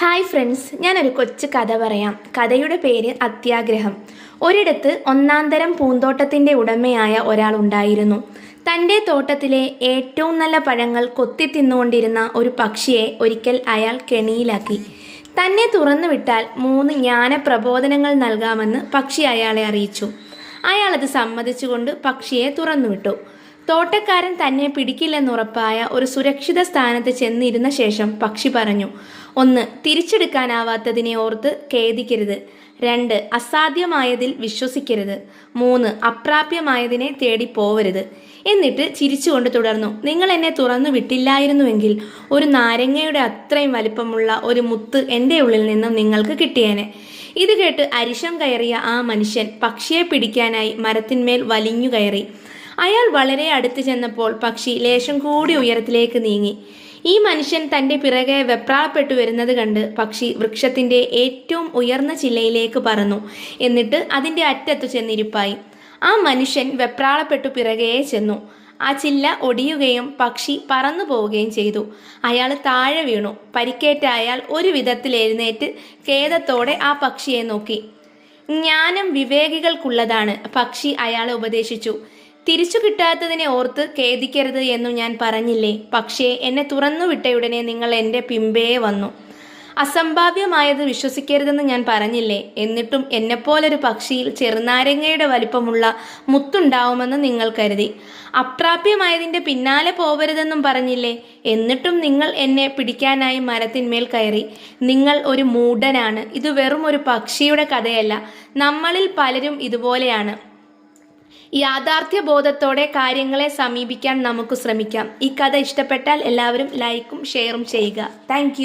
Hi friends ഞാനൊരു കൊച്ചു കഥ പറയാം. കഥയുടെ പേര് അത്യാഗ്രഹം. ഒരിടത്ത് ഒന്നാന്തരം പൂന്തോട്ടത്തിന്റെ ഉടമയായ ഒരാൾ ഉണ്ടായിരുന്നു. തന്റെ തോട്ടത്തിലെ ഏറ്റവും നല്ല പഴങ്ങൾ കൊത്തി തിന്നുകൊണ്ടിരുന്ന ഒരു പക്ഷിയെ ഒരിക്കൽ അയാൾ കെണിയിലാക്കി. തന്നെ തുറന്നു വിട്ടാൽ മൂന്ന് ജ്ഞാന പ്രബോധനങ്ങൾ നൽകാമെന്ന് പക്ഷി അയാളെ അറിയിച്ചു. അയാളത് സമ്മതിച്ചുകൊണ്ട് പക്ഷിയെ തുറന്നുവിട്ടു തോട്ടക്കാരൻ തന്നെ പിടിക്കില്ലെന്നുറപ്പായ ഒരു സുരക്ഷിത സ്ഥാനത്ത് ചെന്നിരുന്ന ശേഷം പക്ഷി പറഞ്ഞു ഒന്ന് തിരിച്ചെടുക്കാനാവാത്തതിനെ ഓർത്ത് ഖേദിക്കരുത്. രണ്ട് അസാധ്യമായതിൽ വിശ്വസിക്കരുത്. മൂന്ന് അപ്രാപ്യമായതിനെ തേടി പോവരുത്. എന്നിട്ട് ചിരിച്ചുകൊണ്ട് തുടർന്നു നിങ്ങൾ എന്നെ തുറന്നു വിട്ടില്ലായിരുന്നുവെങ്കിൽ ഒരു നാരങ്ങയുടെ അത്രയും വലിപ്പമുള്ള ഒരു മുത്ത് എന്റെ ഉള്ളിൽ നിന്നും നിങ്ങൾക്ക് കിട്ടിയേനെ. ഇത് കേട്ട് അരിശം കയറിയ ആ മനുഷ്യൻ പക്ഷിയെ പിടിക്കാനായി മരത്തിന്മേൽ വലിഞ്ഞു കയറി. അയാൾ വളരെ അടുത്ത് ചെന്നപ്പോൾ പക്ഷി ലേശം കൂടി ഉയരത്തിലേക്ക് നീങ്ങി. ഈ മനുഷ്യൻ തന്റെ പിറകെ വെപ്രാളപ്പെട്ടു വരുന്നത് കണ്ട് പക്ഷി വൃക്ഷത്തിന്റെ ഏറ്റവും ഉയർന്ന ചില്ലയിലേക്ക് പറന്നു എന്നിട്ട് അതിന്റെ അറ്റത്തു ചെന്നിരിപ്പായി. ആ മനുഷ്യൻ വെപ്രാളപ്പെട്ടു പിറകെ ചെന്നു. ആ ചില്ല ഒടിയുകയും പക്ഷി പറന്നു പോവുകയും ചെയ്തു. അയാൾ താഴെ വീണു. പരിക്കേറ്റ അയാൾ ഒരു വിധത്തിൽ എഴുന്നേറ്റ് ഖേദത്തോടെ ആ പക്ഷിയെ നോക്കി. ജ്ഞാനം വിവേകികൾക്കുള്ളതാണ് പക്ഷി അയാളെ ഉപദേശിച്ചു. തിരിച്ചു കിട്ടാത്തതിനെ ഓർത്ത് ഖേദിക്കരുത് എന്നു ഞാൻ പറഞ്ഞില്ലേ? പക്ഷേ എന്നെ തുറന്നു വിട്ടയുടനെ നിങ്ങൾ എന്റെ പിമ്പേ വന്നു. അസംഭാവ്യമായത് വിശ്വസിക്കരുതെന്ന് ഞാൻ പറഞ്ഞില്ലേ? എന്നിട്ടും എന്നെപ്പോലൊരു പക്ഷിയിൽ ചെറുനാരങ്ങയുടെ വലിപ്പമുള്ള മുത്തുണ്ടാവുമെന്ന് നിങ്ങൾ കരുതി. അപ്രാപ്യമായതിന്റെ പിന്നാലെ പോവരുതെന്നും പറഞ്ഞില്ലേ? എന്നിട്ടും നിങ്ങൾ എന്നെ പിടിക്കാനായി മരത്തിന്മേൽ കയറി. നിങ്ങൾ ഒരു മൂഢനാണ്. ഇത് വെറും ഒരു പക്ഷിയുടെ കഥയല്ല. നമ്മളിൽ പലരും ഇതുപോലെയാണ്. യാഥാർത്ഥ്യ ബോധത്തോടെ കാര്യങ്ങളെ സമീപിക്കാൻ നമുക്ക് ശ്രമിക്കാം. ഈ കഥ ഇഷ്ടപ്പെട്ടാൽ എല്ലാവരും ലൈക്കും ഷെയറും ചെയ്യുക. താങ്ക്